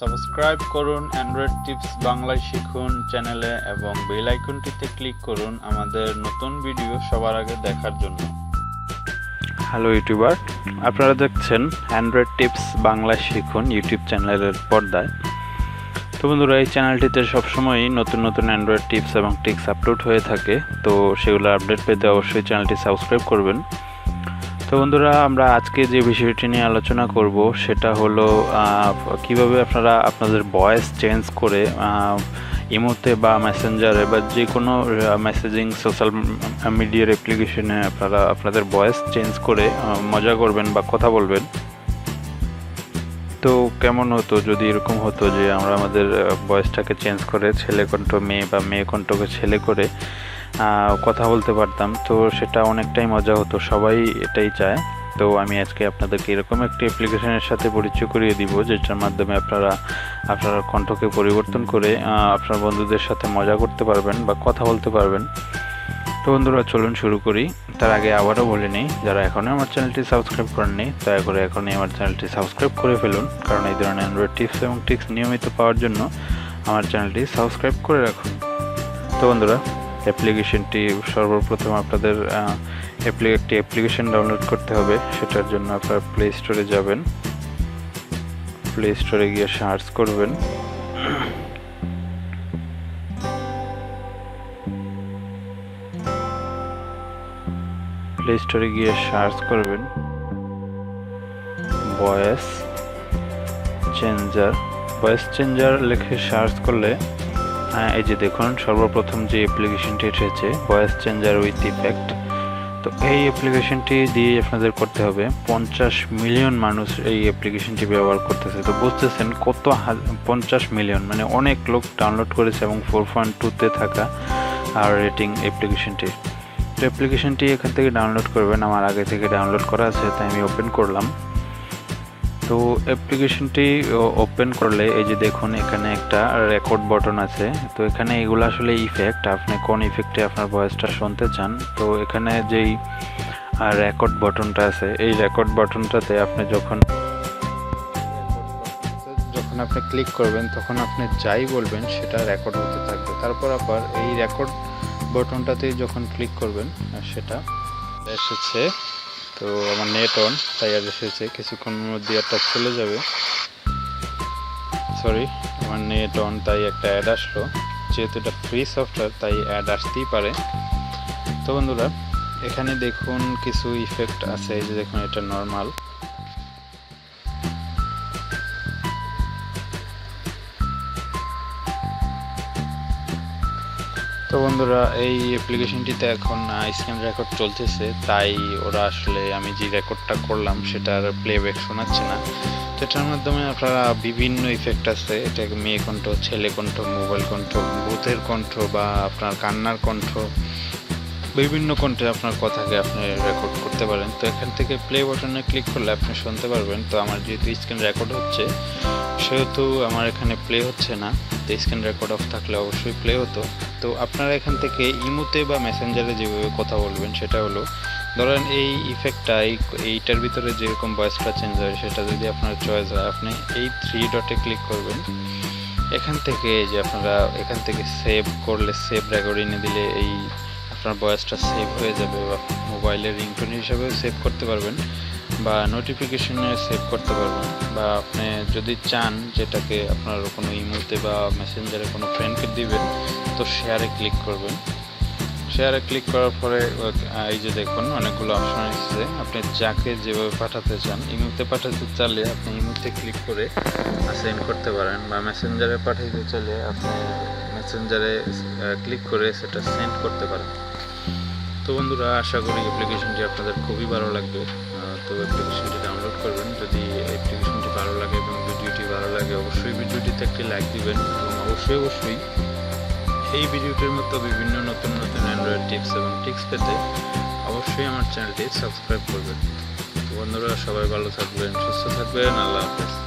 Subscribe করুন Android tips বাংলায় শিখুন চ্যানেলে এবং বেল আইকনটিতে ক্লিক করুন আমাদের নতুন ভিডিও সবার আগে দেখার জন্য। হ্যালো ইউটিউবার আপনারা দেখছেন অ্যান্ড্রয়েড টিপস বাংলা শিখুন ইউটিউব চ্যানেলের পর্দায়। তো বন্ধুরা, এই চ্যানেলটিতে সবসময়ই নতুন নতুন অ্যান্ড্রয়েড টিপস এবং টিক্স আপলোড হয়ে থাকে। তো সেগুলো আপডেট পেতে অবশ্যই চ্যানেলটি সাবস্ক্রাইব করবেন। তো বন্ধুরা, আমরা আজকে যে বিষয়টি নিয়ে আলোচনা করব, সেটা হলো কীভাবে আপনারা আপনাদের ভয়েস চেঞ্জ করে ইমোতে বা মেসেঞ্জারে বা যে কোনো মেসেজিং সোশ্যাল মিডিয়ার অ্যাপ্লিকেশনে আপনারা আপনাদের ভয়েস চেঞ্জ করে মজা করবেন বা কথা বলবেন। তো কেমন হতো যদি এরকম হতো যে আমরা আমাদের ভয়েসটাকে চেঞ্জ করে, ছেলে কণ্ঠ মেয়ে বা মেয়ে কণ্ঠকে ছেলে করে কথা বলতে পারতাম। তো সেটা অনেকটাই মজা হতো, সবাই এটাই চায়। তো আমি আজকে আপনাদেরকে এরকম একটি অ্যাপ্লিকেশনের সাথে পরিচয় করিয়ে দিব, যেটার মাধ্যমে আপনারা, আপনার কণ্ঠকে পরিবর্তন করে আপনার বন্ধুদের সাথে মজা করতে পারবেন বা কথা বলতে পারবেন। তো বন্ধুরা, চলুন শুরু করি। তার আগে আবারও বলে নিই, যারা এখনও আমার চ্যানেলটি সাবস্ক্রাইব করেননি, দয়া করে এখনই আমার চ্যানেলটি সাবস্ক্রাইব করে ফেলুন, কারণ এই ধরনের অ্যান্ড্রয়েড টিপস এবং টিক্স নিয়মিত পাওয়ার জন্য আমার চ্যানেলটি সাবস্ক্রাইব করে রাখুন। তো বন্ধুরা অ্যাপ্লিকেশনটি সর্বপ্রথম আপনাদের একটি অ্যাপ্লিকেশন ডাউনলোড করতে হবে। সেটার জন্য আপনার প্লে স্টোরে যাবেন। প্লে স্টোরে গিয়ে সার্চ করবেন। প্লে স্টোরে গিয়ে সার্চ করবেন। ভয়েস চেঞ্জার ভয়েস চেঞ্জার লিখে সার্চ করলে এই যে দেখুন, সর্বপ্রথম যে অ্যাপ্লিকেশনটি এসেছে ভয়েস চেঞ্জার উইথ ইফেক্ট তো এই অ্যাপ্লিকেশনটি দিয়ে আপনাদের করতে হবে, পঞ্চাশ মিলিয়ন মানুষ এই অ্যাপ্লিকেশনটি ব্যবহার করতেছে। তো বুঝতেছেন কত পঞ্চাশ মিলিয়ন মানে অনেক লোক ডাউনলোড করেছে এবং ফোর পয়েন্ট টুতে থাকা আর রেটিং অ্যাপ্লিকেশনটি তো অ্যাপ্লিকেশনটি এখান থেকে ডাউনলোড করবেন, আমার আগে থেকে ডাউনলোড করা আছে, তাই আমি ওপেন করলাম। তো অ্যাপ্লিকেশনটি ওপেন করলে এই যে দেখুন, এখানে একটা রেকর্ড বটন আছে। তো এখানে এগুলো আসলে ইফেক্ট আপনি কোন ইফেক্টে আপনার ভয়েসটা শুনতে চান? তো এখানে যেই রেকর্ড বটনটা আছে, এই রেকর্ড বটনটাতে আপনি যখন যখন আপনি ক্লিক করবেন, তখন আপনি যাই বলবেন, সেটা রেকর্ড হতে থাকবে। তারপর আবার এই রেকর্ড বটনটাতে যখন ক্লিক করবেন, সেটা এসেছে। তো আমার নেট অন তাই আর এসেছে। কিছুক্ষণের মধ্যে একটা চলে যাবে। সরি আমার নেট অন তাই একটা অ্যাড আসলো। যেহেতু এটা ফ্রি সফটওয়্যার তাই অ্যাড আসতেই পারে। তো বন্ধুরা, এখানে দেখুন কিছু ইফেক্ট আছে। এই যে দেখুন, এটা নর্মাল তো বন্ধুরা, এই অ্যাপ্লিকেশনটিতে এখন স্ক্রিন রেকর্ড চলতেছে। তাই ওরা আসলে আমি যে রেকর্ডটা করলাম, সেটার প্লেব্যাক শোনাচ্ছে না। তো এটার মাধ্যমে আপনারা বিভিন্ন ইফেক্ট আছে। এটা মেয়ে কণ্ঠ, ছেলে কণ্ঠ মোবাইল কণ্ঠ, ভূতের কণ্ঠ বা আপনার কান্নার কণ্ঠ বিভিন্ন কণ্ঠে আপনার কথাকে আপনি রেকর্ড করতে পারেন। তো এখান থেকে প্লে বাটনে ক্লিক করলে আপনি শুনতে পারবেন। তো আমার যেহেতু স্ক্রিন রেকর্ড হচ্ছে, সেহেতু আমার এখানে প্লে হচ্ছে না। তো স্ক্রিন রেকর্ড অফ থাকলে অবশ্যই প্লে হতো। তো আপনারা এখান থেকে ইমোতে বা মেসেঞ্জারে যেভাবে কথা বলবেন, সেটা হলো, ধরেন এই ইফেক্টটা এই এইটার ভিতরে যেরকম ভয়েসটা চেঞ্জ হয়, সেটা যদি আপনার চয়েস হয়, আপনি এই থ্রি ডটে ক্লিক করবেন। এখান থেকে যে আপনারা এখান থেকে সেভ করলে সেভ রেকর্ডিংয়ে দিলে এই আপনার ভয়েসটা সেভ হয়ে যাবে বা মোবাইলের রিংটোন হিসাবেও সেভ করতে পারবেন বা নোটিফিকেশনে সেভ করতে পারবেন বা আপনি যদি চান যেটাকে আপনার কোনো ইমোতে বা মেসেঞ্জারে কোনো ফ্রেন্ডকে দিবেন, তো শেয়ারে ক্লিক করবেন। শেয়ারে ক্লিক করার পরে এই যে দেখুন, অনেকগুলো অপশন এসেছে। আপনি যাকে যেভাবে পাঠাতে চান ইমোতে পাঠাতে চাইলে আপনি ইমোতে ক্লিক করে সেন্ড করতে পারেন বা মেসেঞ্জারে পাঠাতে চাইলে আপনি মেসেঞ্জারে ক্লিক করে সেটা সেন্ড করতে পারেন। তো বন্ধুরা, আশা করি অ্যাপ্লিকেশনটি আপনাদের খুবই ভালো লাগবে। তো অ্যাপ্লিকেশনটি ডাউনলোড করবেন। যদি অ্যাপ্লিকেশনটি ভালো লাগে এবং ভিডিওটি ভালো লাগে, অবশ্যই ভিডিওটিতে একটি লাইক দিবেন এবং অবশ্যই অবশ্যই এই ভিডিওটির মতো বিভিন্ন নতুন নতুন অ্যান্ড্রয়েড টিপস এবং টিক্স পেতে অবশ্যই আমার চ্যানেলটি সাবস্ক্রাইব করবেন। বন্ধুরা, সবাই ভালো থাকবেন, সুস্থ থাকবেন, আল্লাহ হাফেজ।